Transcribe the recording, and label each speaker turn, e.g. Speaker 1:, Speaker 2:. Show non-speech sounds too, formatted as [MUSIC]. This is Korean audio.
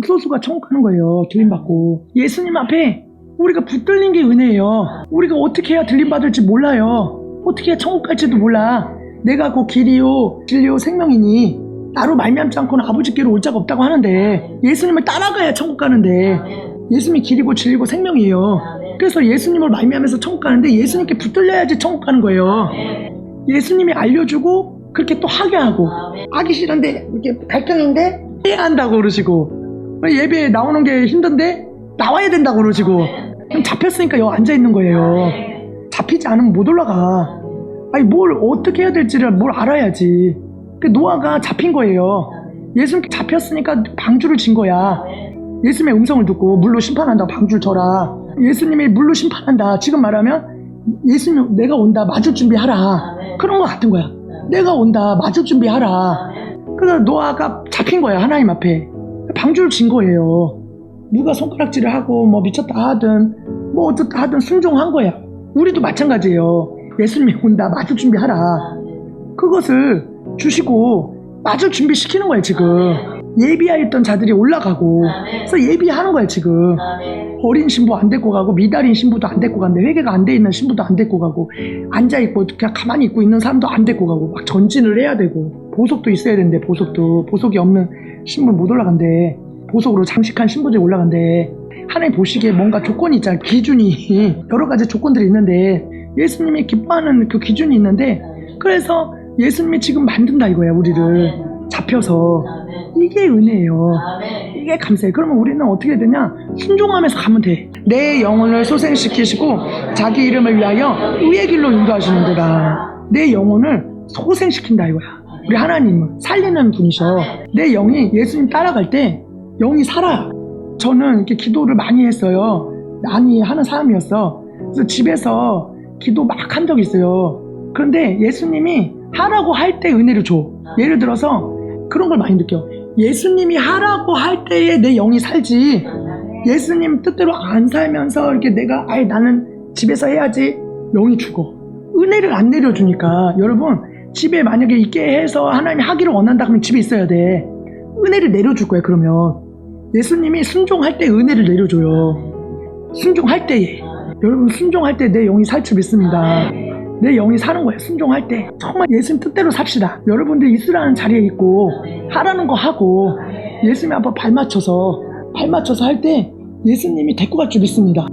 Speaker 1: 극소수가 천국 가는 거예요. 들림받고. 예수님 앞에 우리가 붙들린 게 은혜예요. 우리가 어떻게 해야 들림받을지 몰라요. 어떻게 해야 천국 갈지도 몰라. 내가 그 길이요, 진리요, 생명이니 나로 말미암지 않고는 아버지께로 올 자가 없다고 하는데 예수님을 따라가야 천국 가는데 예수님이 길이고 진리고 생명이에요. 그래서 예수님을 말미암아서 천국 가는데 예수님께 붙들려야지 천국 가는 거예요. 예수님이 알려주고 그렇게 또 하게 하고 하기 싫은데 이렇게 갈등인데 해야 한다고 그러시고 예배에 나오는 게 힘든데 나와야 된다고 그러시고 그럼 잡혔으니까 여기 앉아 있는 거예요. 잡히지 않으면 못 올라가. 아니 뭘 어떻게 해야 될지를 뭘 알아야지. 그 노아가 잡힌 거예요. 예수님께 잡혔으니까 방주를 진 거야. 예수님의 음성을 듣고 물로 심판한다 방주를 쳐라. 예수님이 물로 심판한다. 지금 말하면 예수님 내가 온다 맞을 준비하라. 그런 거 같은 거야. 내가 온다 맞을 준비하라. 그래서 노아가 잡힌 거야 하나님 앞에. 방주를 진 거예요. 누가 손가락질을 하고 뭐 미쳤다 하든 뭐 어떻다 하든 순종한 거야. 우리도 마찬가지예요. 예수님이 온다 맞을 준비하라. 그것을 주시고 맞을 준비 시키는 거예요 지금. 예비하였던 자들이 올라가고 그래서 예비하는 거예요 지금. 어린 신부 안 데리고 가고 미달인 신부도 안 데리고 간대 회개가 안 돼 있는 신부도 안 데리고 가고 앉아 있고 그냥 가만히 있고 있는 사람도 안 데리고 가고 막 전진을 해야 되고 보석도 있어야 되는데 보석도 보석이 없는 신부 못 올라간대 보석으로 장식한 신부들이 올라간대 하나님 보시기에 뭔가 조건이 있잖아 기준이 [LAUGHS] 여러 가지 조건들이 있는데 예수님이 기뻐하는 그 기준이 있는데 그래서 예수님이 지금 만든다 이거야 우리를 잡혀서 이게 은혜예요 이게 감사해. 그러면 우리는 어떻게 되냐? 순종하면서 가면 돼. 내 영혼을 소생시키시고 자기 이름을 위하여 의의 길로 인도하시는도다. 내 영혼을 소생시킨다 이거야. 우리 하나님은 살리는 분이셔. 내 영이 예수님 따라갈 때 영이 살아. 저는 이렇게 기도를 많이 했어요. 많이 하는 사람이었어. 그래서 집에서 기도 막 한 적이 있어요. 그런데 예수님이 하라고 할 때 은혜를 줘. 예를 들어서 그런 걸 많이 느껴. 예수님이 하라고 할 때에 내 영이 살지. 예수님 뜻대로 안 살면서 이렇게 내가 아예 나는 집에서 해야지 영이 죽어. 은혜를 안 내려주니까 여러분 집에 만약에 있게 해서 하나님이 하기를 원한다 그러면 집에 있어야 돼. 은혜를 내려줄 거야 그러면 예수님이 순종할 때 은혜를 내려줘요. 순종할 때에 여러분 순종할 때 내 영이 살 줄 믿습니다. 내 영이 사는 거예요. 순종할 때 정말 예수님 뜻대로 삽시다. 여러분들 있으라는 자리에 있고 하라는 거 하고 예수님 앞에 발 맞춰서 발 맞춰서 할 때 예수님이 데리고 갈 줄 믿습니다.